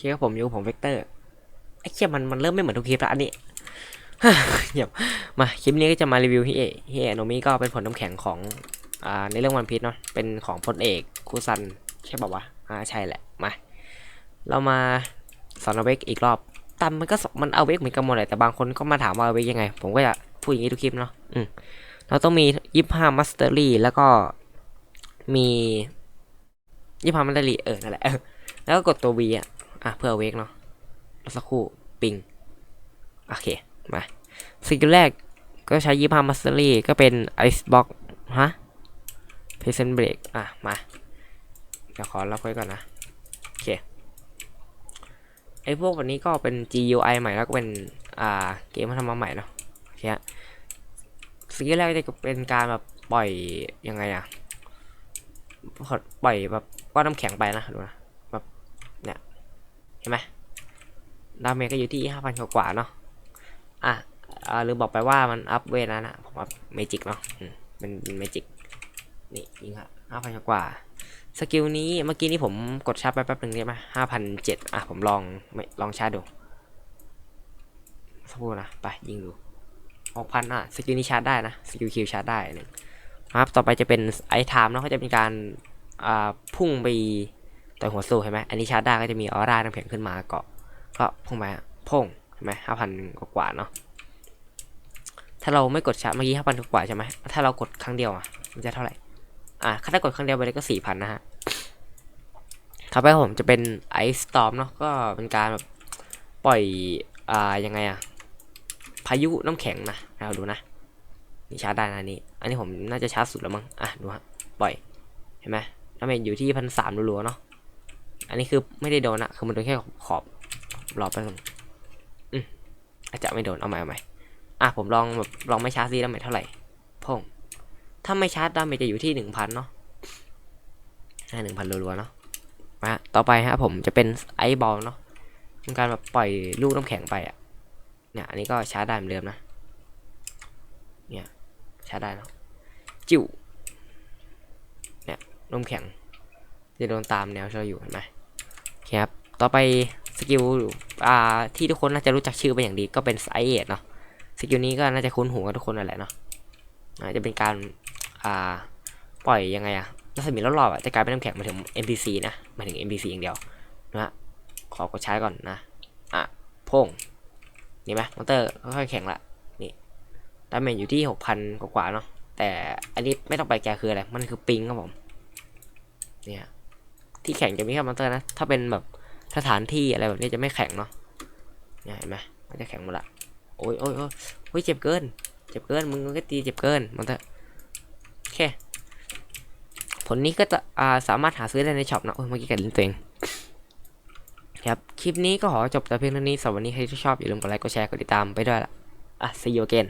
เคครับผมอยู่ผมเวกเตอร์ไอ้เคียมันมันเริ่มไม่เหมือนทุกคลิปละอันนี้เหียบมาคลิปนี้ก็จะมารีวิวฮิเอะฮิเอะโนมิก็เป็นผลน้ำแข็งของอ่าในเรื่องวันพีชเนาะเป็นของพลเอกคูซันใช่ป่าวะอ่าใช่แหละมา เรามาสอนเอาเวกอีกรอบตามมันก็มันเอาเวกเหมือนกันหมดเลยแต่บางคนก็มาถามว่าเอาเวกยังไง ผมก็จะพูดอย่างนี้ทุกคลิปเนาะอืมเราต้องมียี่ห้ามัสเตอรี่แล้วก็มียี่ห้ามัสเตอรี่เออนั่นแหละแล้วก็กดตัว V อะ อะเพื่อเวกเนาะแล้วสักครู่ปิง โอเค มาสกิลแรกก็ใช้ยี่ห้ามัสเตอรี่ก็เป็นไอซ์บ็อกฮะเพเซนเบรกอะ มาเดี๋ยวขอรับไว้ก่อนนะ โอเค ไอพวกวันนี้ก็เป็น GUI ใหม่แล้วก็เป็น อ่า เกมมาทำมาใหม่เนาะโอเคฮะสกิลแรกจะเป็นการแบบปล่อยยังไงอะปล่อยแบบก้อนน้ำแข็งไปนะดูนะ เห็นไหมดาเมจก็อยู่ที่ห้าพันกว่าเนาะอะอ่าลืมบอกไปว่ามันอัพเวทนะนะผมอัพเมจิกเนาะเป็นเมจิกนี่ยิงฮะห้าพันกว่าสกิลนี้เมื่อกี้นี้ผมกดชาร์จไปแป๊บหนึ่งได้ไหมห้าพันเจ็ดอะผมลองลองชาร์จดูสักครู่นะไปยิงดูหกพันอะสกิลนี้ชาร์จได้นะสกิลคิวชาร์จได้หนึ่งครับต่อไปจะเป็นไอทามเนาะก็จะเป็นการอ่าพุ่งไป ต่อยหัวสู้เห็นไหมอันนี้ชาร์จได้ก็จะมีออร่าน้ำแข็งขึ้นมาเกาะก็พุ่งไปพุ่งเห็นไหมห้าพันกว่าเนาะถ้าเราไม่กดชาร์จเมื่อกี้ห้าพันกว่าใช่ไหมถ้าเรากดครั้งเดียวอะมันจะเท่าไหร่อะถ้ากดครั้งเดียวไปเลยก็สี่พันนะฮะต่อไปผมจะเป็นไอสตอมเนาะก็เป็นการแบบปล่อยอ่ายังไงอะพายุน้ำแข็งนะเราดูนะนี่ชาร์จได้นะอันนี้อันนี้ผมน่าจะชาร์จสุดแล้วมั้งอะดูฮะปล่อยเห็นไหมดาเมจอยู่ที่พันสามรัวๆเนาะ อันนี้คือไม่ได้โดนอะคือมันโดนแค่ขอบรอไปก่อนอืมอาจจะไม่โดนเอาใหม่เอาใหม่อะผมลองแบบลองไม่ชาร์จซีดาเมจเท่าไหร่พงถ้าไม่ชาร์จดาเมจจะอยู่ที่หนึ่งพันเนาะหนึ่งพันรัวๆเนาะมาต่อไปฮะผมจะเป็นไอบอลเนาะเป็นการแบบปล่อยลูกน้ำแข็งไปอะเนี่ยอันนี้ก็ชาร์จได้เหมือนเดิมนะเนี่ยชาร์จได้เนาะจิ๋วเนี่ยน้ำแข็ง จะโดนตามแนวที่เราอยู่เห็นไหมโอเคครับ ต่อไปสกิลอ่าที่ทุกคนน่าจะรู้จักชื่อเป็นอย่างดีก็เป็นไซเอทเนาะสกิลนี้ก็น่าจะคุ้นหูกับทุกคนนั่นแหละเนาะจะเป็นการอ่าปล่อยยังไงอะรัศมีรอบๆอะจะกลายเป็นน้ำแข็งมาถึง NPC นะมาถึง NPC อย่างเดียวนะฮะขอกดใช้ก่อนนะอะพงนี่ไหมมอนเตอร์ค่อยๆแข็งละนี่ดาเมจอยู่ที่หกพันกว่าๆเนาะแต่อันนี้ไม่ต้องไปแกคืออะไรมันคือปิงครับผมเนี่ย ที่แข็งจะมีแค่มอนเตอร์นะ ถ้าเป็นแบบสถานที่อะไรแบบนี้จะไม่แข็งเนาะเนี่ยเห็นไหมมันจะแข็งหมดละโอ้ยโอ้ยโอ้ยโอ้ยเจ็บเกิน เจ็บเกิน มึงก็ตีเจ็บเกินมอนเตอร์โอเค ผลนี้ก็จะอ่าสามารถหาซื้อได้ในช็อปนะโอ้ยเมื่อกี้กัดลิ้นตัวเองครับ คลิปนี้ก็ขอจบแต่เพียงเท่านี้สำหรับวันนี้ใครที่ชอบอย่าลืมกดไลค์ กดแชร์ กดติดตามไปด้วยละอะ see you again